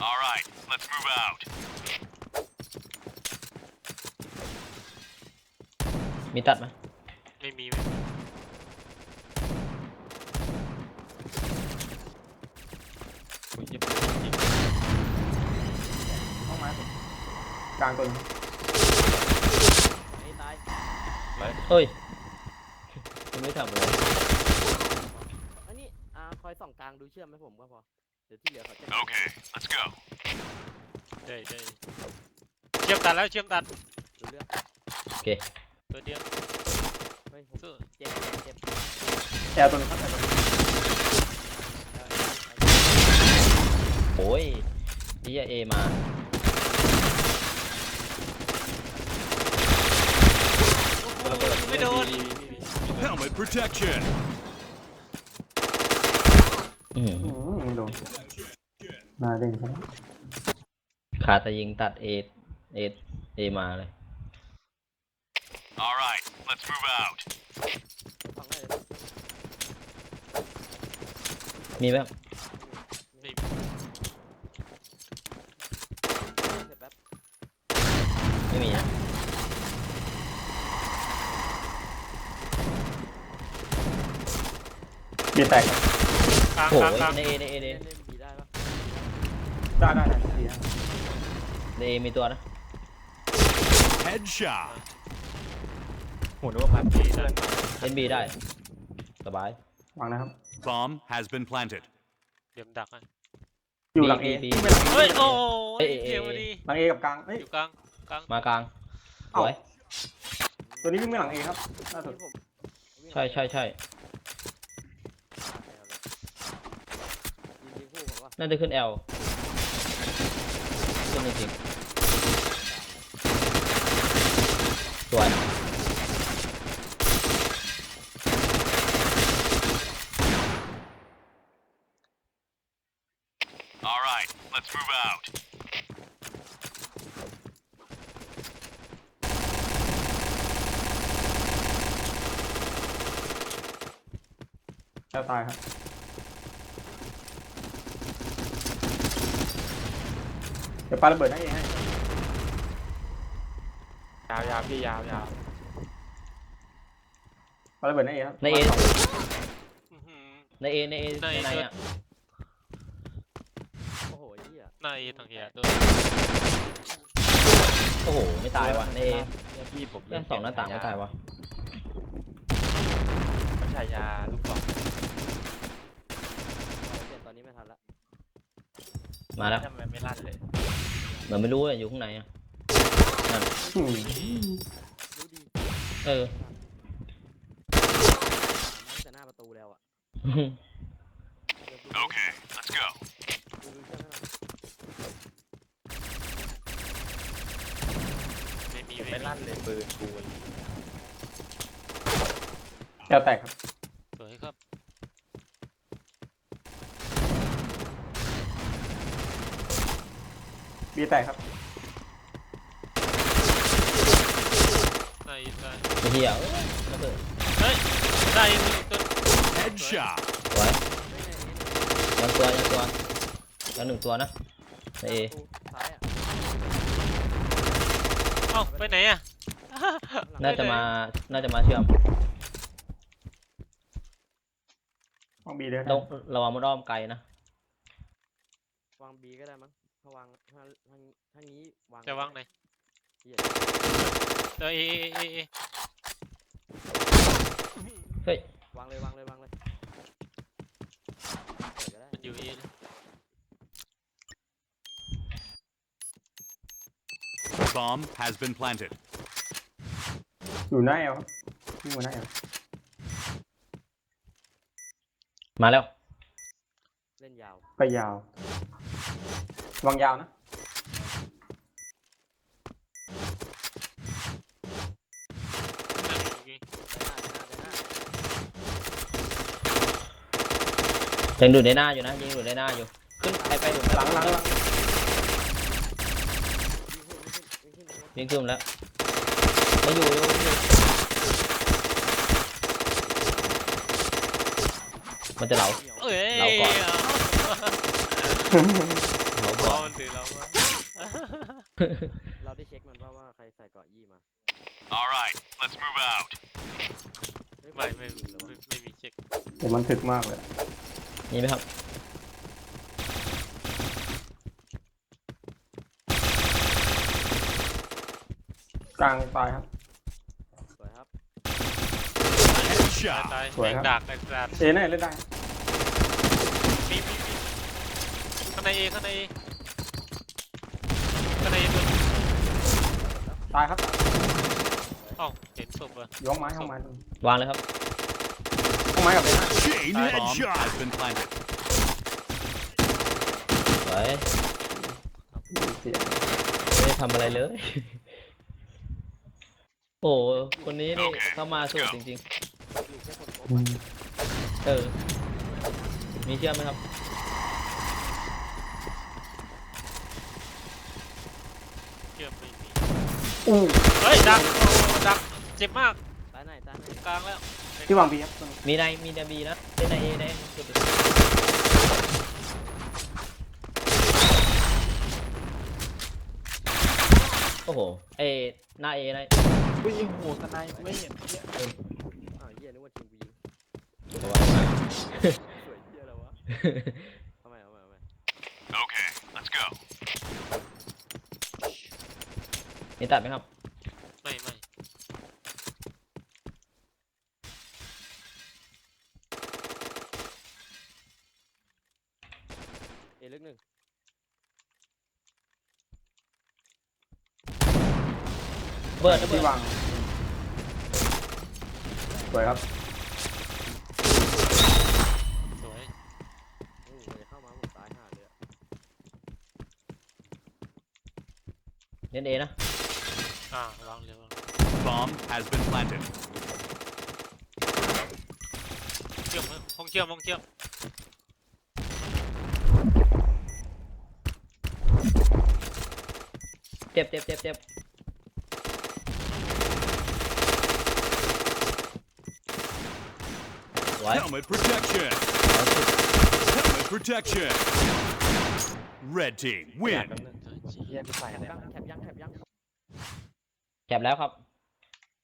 All right, let's move out. มีตัดไหมไม่มีไม่มีโอ้ยเจ็บจริงห้องไม้ผมกลางตัวหนึงไอ้ตายเฮ้ยคุณไม่ทำอะไรอันนี้อ่าคอยส่องกลางดูเชื่อมให้ผมก็พอ เดี๋ยวที่เหลือเขาจะ Okay, let's go. ได้ได้เชื่อมตัดแล้วเชื่อมตัดดูเรื่องโอเคตัวเดียวเฮ้ยผมสู้เจ็บเจ็บเจ็บแอร์ตัวหนึงครับแอร์ตัวหนึงได้โอ้ยนี่เอมา ไม่โดน Helmet protection. อื้อหืออืมไม่โดนมาเด้งครับขาดแต่ยิงตัดเอเอเอมาเลย All right, let's move out. ฟังได้เลยมีไหมครับไม่มีเสร็จแป๊บไม่มีนะบีแตก ครับกลางโอ้กลางกลางยในเอในเอในเล่นเล่นบีได้ปะได้ได้ได้ดีนะในเอมีตัวนะ Headshot. โหนึกว่าพันปีเพื่อนเล่นบีได้ สบาย วางนะครับ Bomb has been planted. เดี๋ยวมันดักอะอยู่หลังเอบีวิ่งไปหลังเฮ้ยโอ้เอ้ยยเอ้ยเกี่ยวพอดีหลังเอกับกลางเฮ้ย อยู่กลางกลางมากลางสเอ้า วยตัวนี้วิ่งไปหลังเอครับล่าสุดนี่ผมวิ่งใช่ใช่ใช่ ยิงยิงคู่ผมว่า น่าจะขึ้น L ขึ้นจริงๆสวย All right, let's move out. แอร์ตายครับ เดี๋ยวปาระเบิดให้เองให้ยาวยาวพี่ยาวยาวปาระเบิดให้เองครับในเออื้อหือ ในเอในเอในใน A ในตัวอะโอ้โหไอ้เหี้ยหน้าเอทางเฮียตัวโอ้โหไม่ตายวะในเอเนี่ยพี่ผมแค่สองหน้าต่างไม่ตายวะมันฉายาลูกบอลเปลี่ยนตอนนี้ไม่ทันละมาแล้วทำไมไม่ลั่นเลย เหมือนไม่รู้เลยอยู่ข้างในอะอืมรู้ดีเออ ตั้งแต่หน้าประตูแล้วอะ Okay, let's go. ดูดูเชื่อมให้หน่อยไม่มีไม่ไม่มีลั่นเลยปืนกูแอร์แตกครับ สวยครับ บีแตกครับหน้าเอได้ไอ้เหี้ยเอ้ยระเบิดเฮ้ยได้อีกตัว Headshot. สวยยังตัวยังตัวยังหนึ่งตัวนะในเอซ้ายอะเอ้าไปไหนอะ น่าจะมาน่าจะมาเชื่อมห้องบีเลยต้องระวังมันอ้อมไกลนะ วางบีก็ได้มั้ง ถ้าวางถ้าทางทางนี้วางจะวางไหนเหี้ยเออเอเอเอเอเฮ้ยวางเลยวางเลยวางเลยเปิดก็ได้มันอยู่เอเลย Bomb has been planted. อยู่หน้าแอลครับวิ่งมาหน้าแอลมาแล้ว เล่นยาวไปยาว วางยาวนะนั่งอยู่เมื่อกี้ไปหน้าไปหน้าไปหน้ายังดูในหน้าอยู่นะยังดูในหน้าอยู่ ขึ้นไปไปดูหลังหลังหลังวิ่งขึ้นวิ่งขึ้นวิ่งขึ้นวิ่งขึ้นยิงขึ้นแล้วมาอยู่อยู่อยู่มันจะเหลาเหนียวเอ้ยเราก่อน เเราได้เช็คมันว่าว่าใครใส่เกาะยี่มา All right, let's move out. เฮ้ยไม่ไม่ยิงแล้วไม่วะไม่มีเช็คแต่มันถึกมากเลย มีไหมครับ กลางตายครับ สวยครับ ตาย Headshot. ตายสวยครับ ดักไอ้สัตว์เอแน่เล่นได้ มีมีมีข้างในเอข้างในเอข้างในเอตัว ตายครับเอ้าเห็นศพเหรอย้องไม้ห้องไม้วางเลยครับห้องไม้กับเอน่า Chain Bomb headshot. has been planted. สวยมีเสียงไม่ได้ทำอะไรเลย โอ้คนนี้นี่โอเคเข้ามาสุดจริงอยู่แค่คนโป๊ะอืมๆเออ มีเชื่อมไหมครับ เชื่อมไม่มี อู้เฮ้ยดักโอ้ดักเจ็บมากตายไหนตายไหนกลางแล้วที่วางพีครับมีในมีในบีนะเป็นในเอได้สุดโอ้โหเอหน้าเอนะอุ้ยโหสไนป์ไม่เห็นเนี่ยอ้าวเหี้ยนึกว่าทีมกูยิงระวังนะสวยเหี้ยอะไรวะเอาใหม่เอาใหม่เอาใหม่ Okay, let's go. มีตัดไหมครับ ไม่ไม่เอลึกหนึ่งเบิร์ดนะเบิที่ร์ดวางสวยครับ สวยโอ้โหมันจะเข้ามาผมตายห่าเลยอะเล่นเอนะ อ่าวางเร็ววาง Bomb has been planted. เชื่อมนะห้องเชื่อมห้องเชื่อมเจ็บเจ็บเจ็บเจ็บไว้ Helmet protection. Helmet protection. Red team อยาก win. กันนึงเฮียกูใส่แคปเนี่ย ยังแคปยังแคปยัง แคปแล้วครับ